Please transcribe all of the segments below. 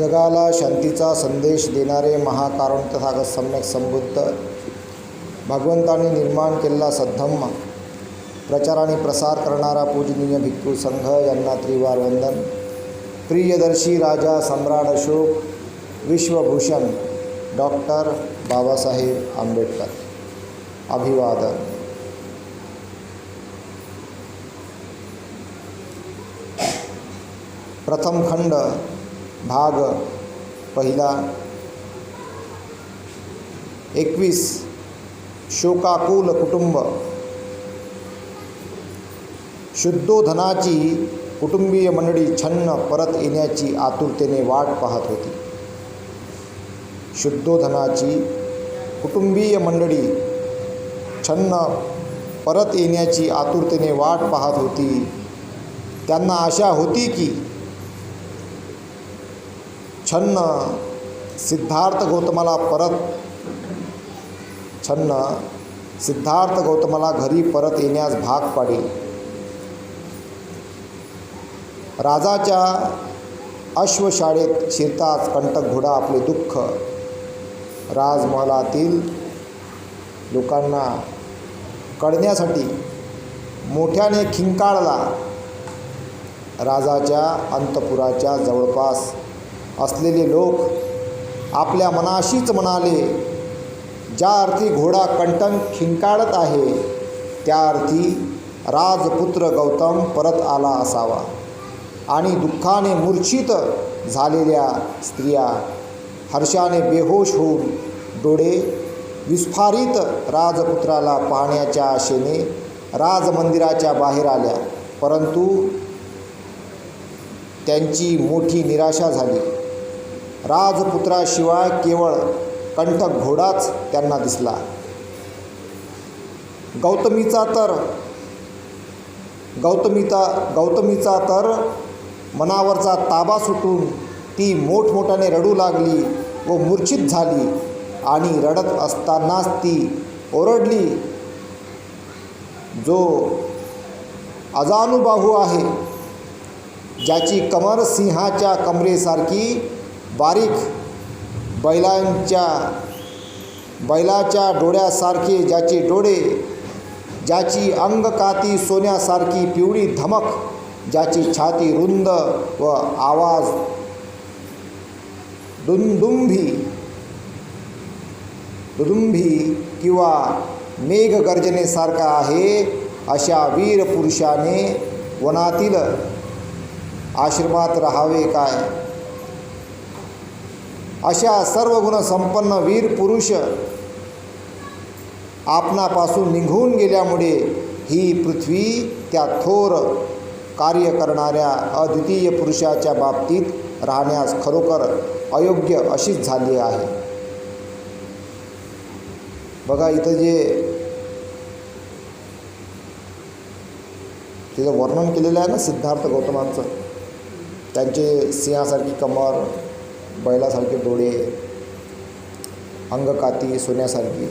जगाला शांतीचा संदेश देणारे महाकारुण तथागत सम्यक संबुद्ध भगवंतांनी निर्माण केलेला सद्धम्म प्रचार आणि प्रसार करणारा पूजनीय भिक्खू संघ यांना त्रिवार वंदन. प्रियदर्शी राजा सम्राट अशोक विश्वभूषण डॉक्टर बाबासाहेब आंबेडकर. अभिवादन. प्रथम खंड भाग पहिला. एकवीस. शोकाकुल कुटुंब. शुद्धोधनाची कुटुंबीय मंडळी छन्न परत येण्याची आतुरतेने वाट पाहत होती. शुद्धोधनाची कुटुंबीय मंडळी छन्न परत येण्याची आतुरतेने वाट पाहत होती. त्यांना आशा होती की छन्न सिद्धार्थ गौतमाला परत. छन्न सिद्धार्थ गौतमाला घरी परत येण्यास भाग पाडेल. राजाच्या अश्वशाळेत शिरताच कंटक घोडा आपले दुःख राजमहालातील लोकांना कळण्यासाठी मोठ्याने खिंकाळला. राजाच्या अंतपुराच्या जवळपास असलेले लोक आपल्या मनाशीच म्हणाले ज्या अर्थी घोडा कंटन खिंकाळत आहे त्या अर्थी राजपुत्र गौतम परत आला असावा आणि दुःखाने मूर्छित झालेल्या स्त्रिया हर्षाने बेहोश होऊन डोळे विस्फारित राजपुत्राला पाहण्याच्या आशेने राजमंदिराच्या बाहेर आल्या. परंतु त्यांची मोठी निराशा झाली. राजपुत्राशिवाय केवळ कंठक घोडाच त्यांना दिसला. गौतमीचा तर गौतमीचा गौतमीचा तर मनावरचा ताबा सुटून ती मोठमोठ्याने रडू लागली व मूर्छित झाली आणि रडत असतानाच ती ओरडली जो अजानुबाहू आहे ज्याची कमर सिंहाच्या कमरेसारखी बारीक बैलांच्या बैलाच्या डोळ्यासारखे ज्याचे डोळे ज्याची अंगकाती सोन्यासारखी पिवळी धमक ज्याची छाती रुंद व आवाज दुंदुंभी दुदुंभी किंवा मेघगर्जनेसारखा आहे अशा वीर पुरुषाने वनातील आश्रमात राहावे काय? अशा सर्व गुणसंपन्न वीर पुरुष आपणापासून निघून गेल्यामुळे ही पृथ्वी त्या थोर कार्य करणाऱ्या अद्वितीय पुरुषाच्या बाबतीत राहण्यास खरोखर अयोग्य अशीच झाली आहे. बघा इथं जे तिथं वर्णन केलेलं आहे ना सिद्धार्थ गौतमांचं त्यांचे सिंहासारखी कमर बैलासारखे डोळे अंगकाती सोन्यासारखी.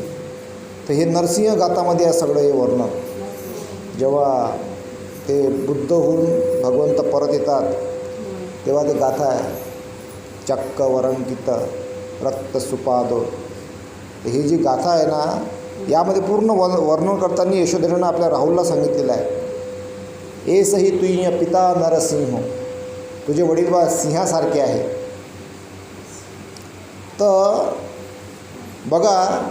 तर हे नरसिंह गाथामध्ये आहे सगळं हे वर्णन. जेव्हा ते बुद्ध होऊन भगवंत परत येतात तेव्हा ते गाथा आहे. चक्क वरंकित रक्त सुपादो. तर ही जी गाथा आहे ना यामध्ये पूर्ण वन वर्णन करताना यशोधरेनं आपल्या राहुलला सांगितलेलं आहे. एसही तुय पिता नरसिंह तुझे वडील बा सिंहासारखे आहे. तर बघा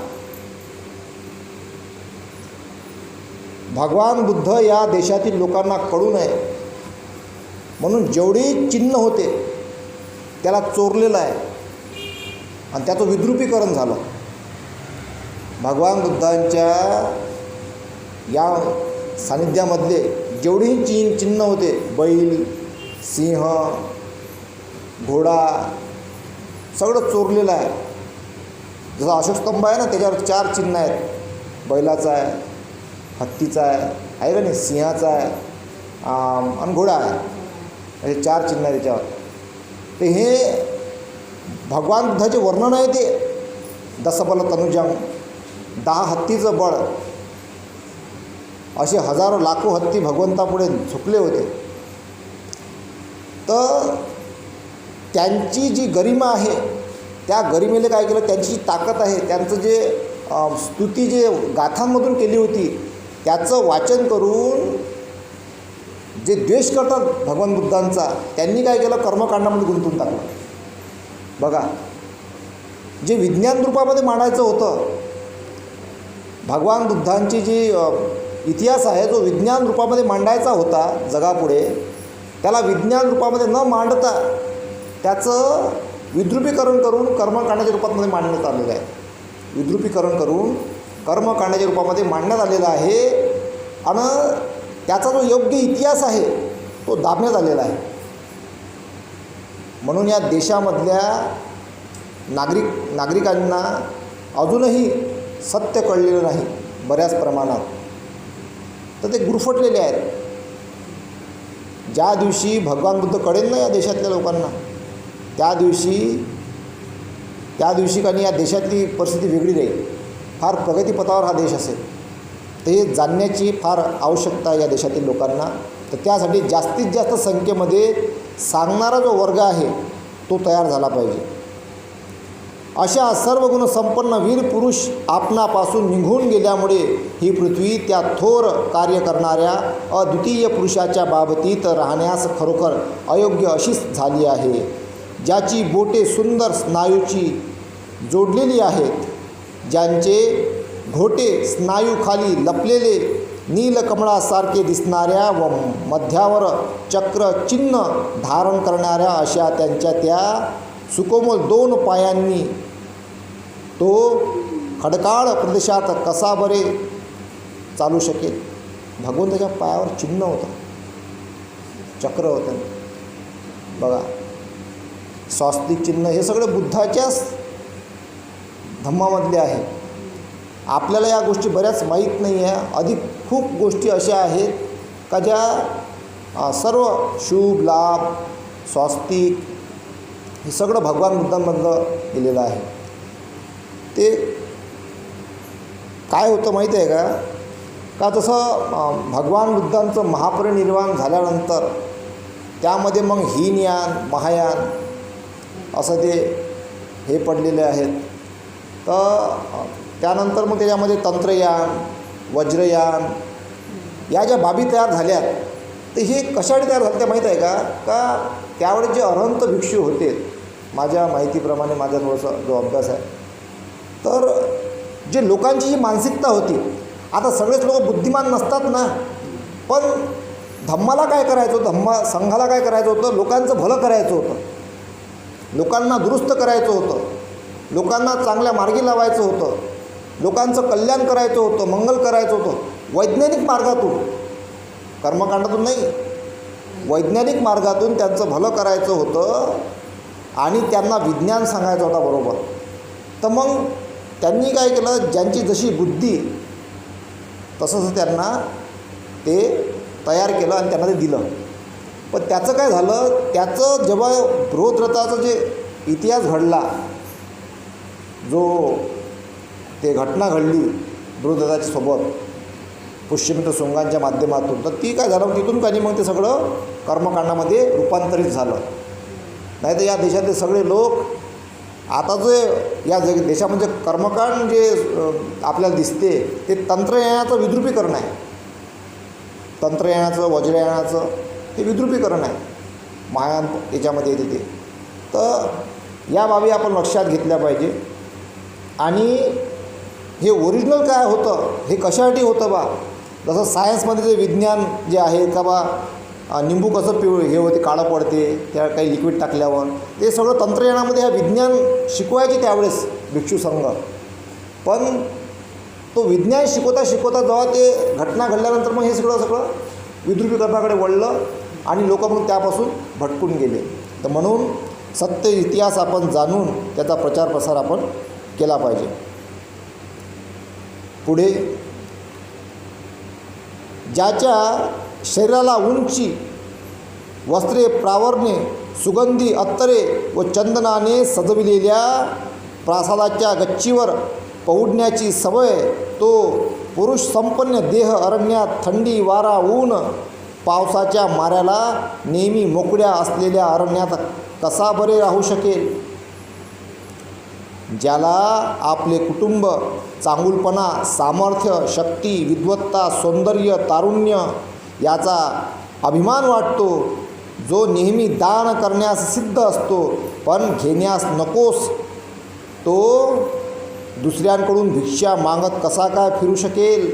भगवान बुद्ध या देशातील लोकांना कळू नये. म्हणून जेवढी चिन्ह होते त्याला चोरलेलं आहे. आणि त्याचं विद्रुपीकरण झालं. भगवान बुद्धांच्या या सानिध्यामधले जेवढीही चिन चिन्ह होते बैल सिंह घोडा सगळं चोरलेलं आहे. जसं अशोकस्तंभ आहे ना त्याच्यावर चार चिन्ह आहेत. बैलाचा आहे हत्तीचा आहे आहे का नाही? सिंहाचा आहे आणि घोडा आहे. असे चार चिन्ह आहे त्याच्यावर. तर हे भगवान बुद्धाचे वर्णन आहे ते. दसबल तनुजंग दहा हत्तीचं बळ. असे हजारो लाखो हत्ती भगवंतापुढे झुकले होते. तर त्यांची जी गरिमा आहे त्या गरिमेला काय केलं? त्यांची जी ताकद आहे त्यांचं जे स्तुती जे गाथांमधून केली होती त्याचं वाचन करून जे द्वेष करतात भगवान बुद्धांचा त्यांनी काय केलं? कर्मकांडामध्ये गुंतून टाकलं. बघा जे विज्ञान रूपामध्ये मांडायचं होतं भगवान बुद्धांची जी इतिहास आहे जो विज्ञान रूपामध्ये मांडायचा होता जगापुढे त्याला विज्ञान रूपामध्ये न मांडता त्याचं विद्रुपीकरण करून कर्मकांडाच्या रूपामध्ये मांडण्यात आलेलं आहे. विद्रुपीकरण करून कर्मकांडाच्या रूपामध्ये मांडण्यात आलेलं आहे आणि त्याचा जो योग्य इतिहास आहे तो दाबण्यात आलेला आहे. म्हणून या देशामधल्या नागरिक नागरिकांना अजूनही सत्य कळलेलं नाही बऱ्याच प्रमाणात. तर ते गुरफटलेले आहेत. ज्या दिवशी भगवान बुद्ध कळेल ना या देशातल्या लोकांना त्या दिवशी त्या दिवशी कारण या देशातली परिस्थिती वेगळी राहील. फार प्रगतीपथावर हा देश असेल. तर हे जाणण्याची फार आवश्यकता या देशातील लोकांना. तर त्यासाठी जास्तीत जास्त संख्येमध्ये सांगणारा जो वर्ग आहे तो तयार झाला पाहिजे. अशा सर्व गुणसंपन्न वीर पुरुष आपणापासून निघून गेल्यामुळे ही पृथ्वी त्या थोर कार्य करणाऱ्या अद्वितीय पुरुषाच्या बाबतीत राहण्यास खरोखर अयोग्य अशीच झाली आहे. ज्याची बोटे सुंदर स्नायूची जोडलेली आहेत ज्यांचे घोटे स्नायूखाली लपलेले नीलकमळासारखे दिसणाऱ्या व मध्यावर चक्र चिन्ह धारण करणाऱ्या अशा त्यांच्या त्या सुकोमल दोन पायांनी तो खडकाळ प्रदेशात कसा बरे चालू शकेल? भगवंताच्या पायावर चिन्ह होतं. चक्र होतं. बघा. स्वास्तिक चिन्ह हे सगळं बुद्धाच्याच धम्मामधले आहे आपल्याला या गोष्टी बऱ्याच माहीत नाही आहे. अधिक खूप गोष्टी अशा आहेत का ज्या सर्व शुभ लाभ स्वास्तिक हे सगळं भगवान बुद्धांमधलं दिलेलं आहे. ते काय होतं माहीत आहे का? का तसं भगवान बुद्धांचं महापरिनिर्वाण झाल्यानंतर त्यामध्ये मग हीनयान महायान असं ते हे पडलेले आहेत. तर त्यानंतर मग त्याच्यामध्ये तंत्रयान वज्रयान या ज्या बाबी तयार झाल्यात तर हे कशासाठी तयार झालं ते माहीत आहे का? का त्यावेळेस जे अनंत भिक्षू होते माझ्या माहितीप्रमाणे माझा थोडासा जो अभ्यास आहे तर जे लोकांची जी मानसिकता होती आता सगळेच लोक बुद्धिमान नसतात ना. पण धम्माला काय करायचं होतं? धम्मा संघाला काय करायचं होतं? लोकांचं भलं करायचं होतं. लोकांना दुरुस्त करायचं होतं. लोकांना चांगल्या मार्गी लावायचं होतं. लोकांचं कल्याण करायचं होतं मंगल करायचं होतं. वैज्ञानिक मार्गातून. कर्मकांडातून नाही. वैज्ञानिक मार्गातून त्यांचं भलं करायचं होतं आणि त्यांना विज्ञान सांगायचं होता बरोबर. तर मग त्यांनी काय केलं? ज्यांची जशी बुद्धी तसंच त्यांना ते तयार केलं आणि त्यांना ते दिलं. पण त्याचं काय झालं? त्याचं जेव्हा बृहद्रथाचा जे इतिहास घडला जो ते घटना घडली बृहद्रथाच्या सोबत पुष्यमित्र सुंगांच्या माध्यमातून तर ती काय झालं? तिथून काही मग ते सगळं कर्मकांडामध्ये रूपांतरित झालं. नाही तर या देशातले सगळे लोक आता जे या जग देशामध्ये कर्मकांड जे आपल्याला दिसते ते तंत्रज्ञानाचं विद्रुपीकरण आहे. तंत्रज्ञानाचं वज्रयानाचं ते विद्रुपीकरण आहे. माया याच्यामध्ये येते ते. तर या बाबी आपण लक्षात घेतल्या पाहिजे. आणि हे ओरिजिनल काय होतं? हे कशासाठी होतं बा? जसं सायन्समध्ये जे विज्ञान जे आहे का बा निंबू कसं पिवळ हे होते काळं पडते त्या काही लिक्विड टाकल्यावर. ते सगळं तंत्रज्ञानामध्ये हा विज्ञान शिकवायचे त्यावेळेस भिक्षू संघ. पण तो विज्ञान शिकवता शिकवता जेव्हा ते घटना घडल्यानंतर मग हे सगळं सगळं विद्रुपीकरणाकडे वळलं आणि लोक मग त्यापासून भटकून गेले. तर म्हणून सत्य इतिहास आपण जाणून त्याचा प्रचार प्रसार आपण केला पाहिजे. पुढे ज्याच्या शरीराला उंची वस्त्रे प्रावरणे सुगंधी अत्तरे व चंदनाने सजविलेल्या प्रासादाच्या गच्चीवर पौडण्याची सवय तो पुरुष संपन्न देह अरण्यात थंडी वारा ऊन पावसाच्या माऱ्याला नेहमी मोकळ्या असलेल्या अरण्यात कसा बरे राहू शकेल? ज्याला आपले कुटुंब चांगुलपणा सामर्थ्य शक्ती विद्वत्ता सौंदर्य तारुण्य याचा अभिमान वाटतो जो नेहमी दान करण्यास सिद्ध असतो पण घेण्यास नकोस तो दुसऱ्यांकडून भिक्षा मागत कसा काय फिरू शकेल?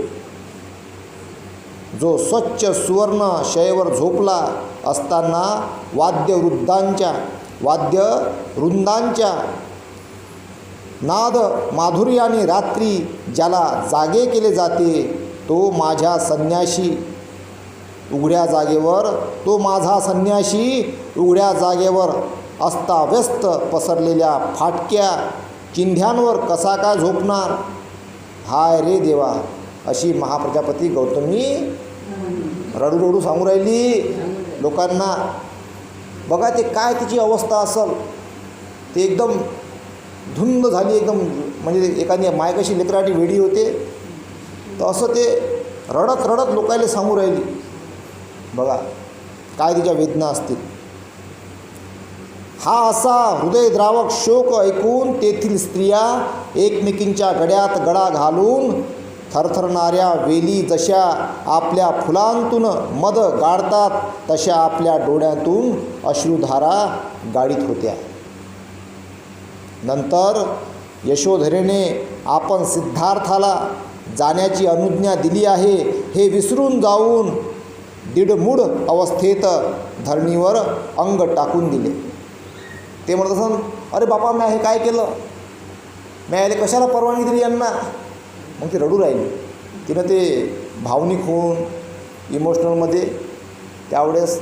जो स्वच्छ सुवर्ण शयवर झोपला असताना वाद्यवृद्धांच्या वाद्य वृंदांच्या नाद माधुर्याने रात्री ज्याला जागे केले जाते तो माझ्या संन्याशी उघड्या जागेवर तो माझा संन्याशी उघड्या जागेवर अस्ताव्यस्त पसरलेल्या फाटक्या चिंध्यांवर कसा काय झोपणार? हाय रे देवा अशी महाप्रजापती गौतमी रडू रडू सांगू राहिली. लोकांना बघा ते काय तिची अवस्था असल. ते एकदम धुंद झाली एकदम. म्हणजे एखादी मायकशी लेकराटी वेडी होते. तर असं ते रडत रडत लोकायला सांगू राहिली. बघा काय तिच्या वेदना असतील. हा असा हृदयद्रावक शोक ऐकून तेथील स्त्रिया एकमेकींच्या गड्यात गडा घालून थरथरणाऱ्या वेली जशा आपल्या फुलांतून मद गाळतात तशा आपल्या डोळ्यातून अश्रुधारा गाडीत होत्या. नंतर यशोधरेने आपण सिद्धार्थाला जाण्याची अनुज्ञा दिली आहे हे विसरून जाऊन दीडमूड अवस्थेत धरणीवर अंग टाकून दिले. ते म्हणत असं अरे बापा मी हे काय केलं? मी याला कशाला परवानगी दिली यांना? मग ती रडू राहिली. तिनं ते भावनिक होऊन इमोशनलमध्ये त्यावेळेस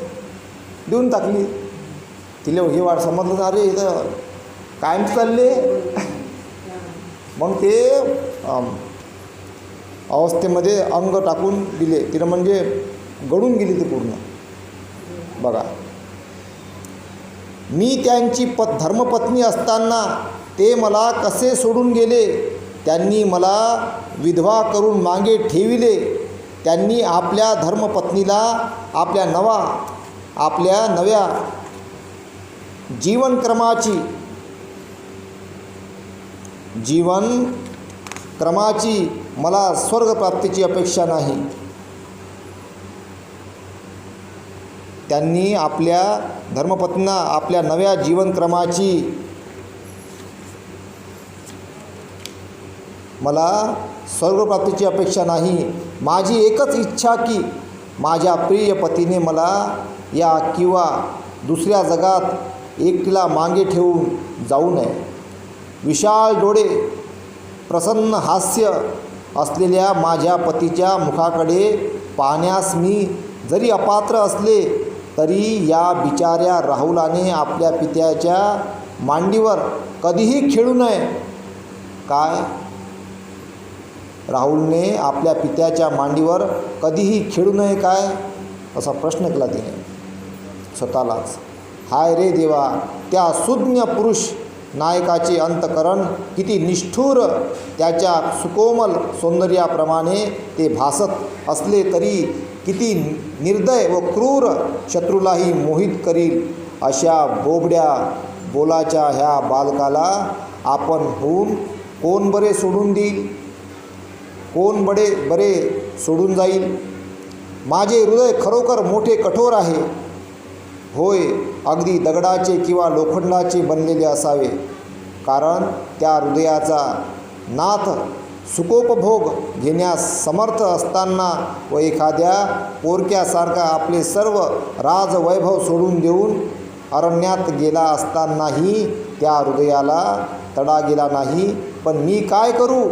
देऊन टाकली. तिला हे वाट समजलं ना अरे इथं कायम चालले. मग ते अवस्थेमध्ये अंग टाकून दिले. तिनं म्हणजे गळून गेली ती पूर्ण. बघा. मी त्यांची प धर्मपत्नी असताना ते मला कसे सोडून गेले त्यांनी मला विधवा करून मागे ठेविले त्यांनी आपल्या धर्मपत्नीला आपल्या नवा आपल्या नव्या जीवनक्रमाची जीवन क्रमाची मला स्वर्गप्राप्तीची अपेक्षा नाही. त्यांनी आपल्या धर्मपत्नींना आपल्या नव्या जीवनक्रमाची मला स्वर्गप्राप्तीची अपेक्षा नाही. माझी एकच इच्छा की माझ्या प्रिय पतीने मला या किंवा दुसऱ्या जगात एकटीला मागे ठेवून जाऊ नये. विशाल डोळे प्रसन्न हास्य असलेल्या माझ्या पतीच्या मुखाकडे पाहण्यास मी जरी अपात्र असले तरी या बिचाऱ्या राहुलाने आपल्या पित्याच्या मांडीवर कधीही खेळू नये. काय? राहुलने आपल्या पित्याच्या मांडीवर कधीही खेळू नये काय असा प्रश्न केला तिने. स्वतःलाच. हाय रे देवा त्या सुज्ञ पुरुष नायकाचे अंतकरण किती निष्ठुर त्याच्या सुकोमल सौंदर्याप्रमाणे ते भासत असले तरी किती निर्दय व क्रूर शत्रूलाही मोहित करील अशा बोबड्या बोलाच्या ह्या बालकाला आपण होऊन कोण बरे सोडून देईल? कोण बडे बरे सोडून जाईल? माझे हृदय खरोखर मोठे कठोर आहे. होय अगदी दगडाचे किंवा लोखंडाचे बनलेले असावे. कारण त्या हृदयाचा नाथ सुखोपभोग घेण्यास समर्थ असताना व एखाद्या पोरक्यासारखा आपले सर्व राजवैभव सोडून देऊन अरण्यात गेला असतानाही त्या हृदयाला तडा गेला नाही. पण मी काय करू?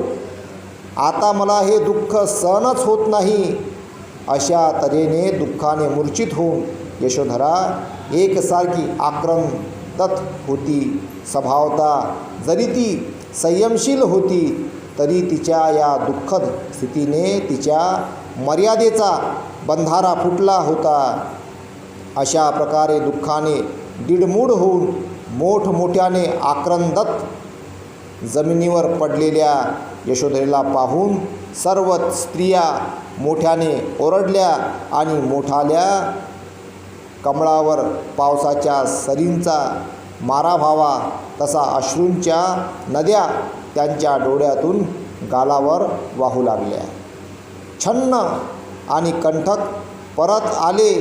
आता मला हे दुःख सहनच होत नाही. अशा तऱ्हेने दुःखाने मूर्छित होऊन यशोधरा एकसारखी आक्रंदत होती. स्वभावता जरी ती संयमशील होती तरी तिच्या या दुःखद स्थितीने तिच्या मर्यादेचा बंधारा फुटला होता. अशा प्रकारे दुःखाने दिडमूड होऊन मोठमोठ्याने आक्रंदत जमिनीवर पडलेल्या यशोधरेला पाहून सर्व स्त्रिया मोठ्याने ओरडल्या आणि मोठाल्या कमळावर पावसाच्या सरींचा मारा व्हावा तसा अश्रूंच्या नद्या त्यांच्या डोळ्यातून गालावर वाहू लागल्या. छन्न आणि कंठक परत आले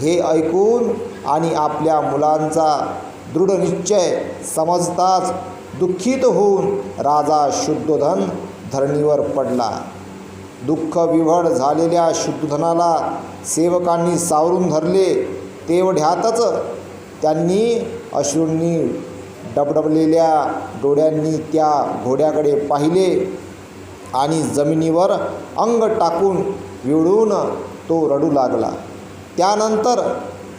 हे ऐकून आणि आपल्या मुलांचा दृढनिश्चय समजताच दुःखित होऊन राजा शुद्धोधन धरणीवर पडला. दुःख विव्हळ झालेल्या शुद्धोधनाला सेवकांनी सावरून धरले. तेवढ्यातच त्यांनी अश्रूंनी डबडबलेल्या डोळ्यांनी त्या घोड्याकडे पाहिले आणि जमिनीवर अंग टाकून विळून तो रडू लागला. त्यानंतर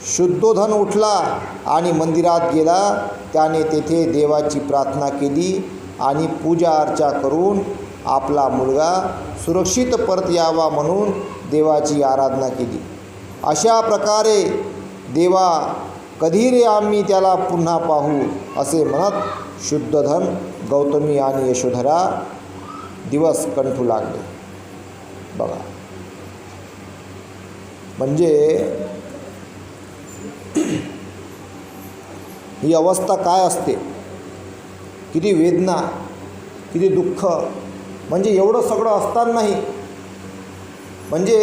शुद्धोधन उठला आणि मंदिरात गेला. त्याने तेथे देवाची प्रार्थना केली आणि पूजा अर्चा करून आपला मुलगा सुरक्षित परत यावा म्हणून देवाची आराधना केली. अशा प्रकारे देवा कधी रे आम्ही त्याला पुन्हा पाहू? असे म्हणत शुद्धधन गौतमी आणि यशोधरा दिवस कंठू लागले. बघा. म्हणजे ही अवस्था काय असते? किती वेदना किती दुःख म्हणजे एवढं सगळं असतानाही म्हणजे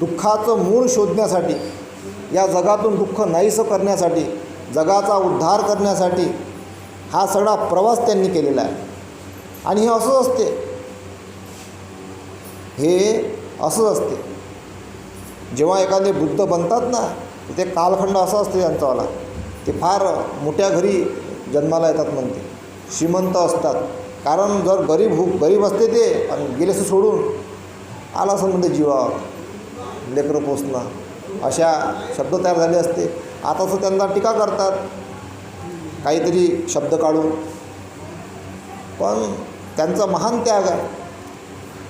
दुःखाचं मूळ शोधण्यासाठी या जगातून दुःख नाहीसं करण्यासाठी जगाचा उद्धार करण्यासाठी हा सगळा प्रवास त्यांनी केलेला आहे. आणि हे असंच असते. हे असंच असते. जेव्हा एखादे बुद्ध बनतात ना तर ते कालखंड असा असते त्यांचावाला ते फार मोठ्या घरी जन्माला येतात म्हणते. श्रीमंत असतात. कारण जर गरीब हो गरीब असते ते आणि गेलेसं सोडून आला असं म्हणते जीवावर लेकरं पोचणं अशा शब्द तयार झाले असते. आता त्यांना टीका करतात काहीतरी शब्द काढून. पण त्यांचा महान त्याग आहे.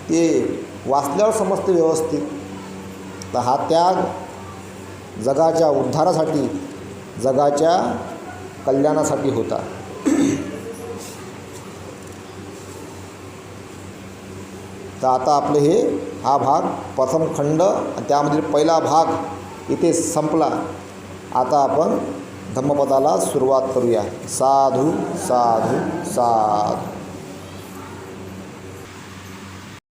ते वाचल्यावर समजते व्यवस्थित. तर हा त्याग जगाच्या उद्धारासाठी जगाच्या कल्याणासाठी होता. तर आता आपले हे हा भाग प्रथम खंड आणि त्यामधील पहिला भाग इथे संपला. आता आपण धम्मपदाला सुरुवात करूया. साधू साधू साधू.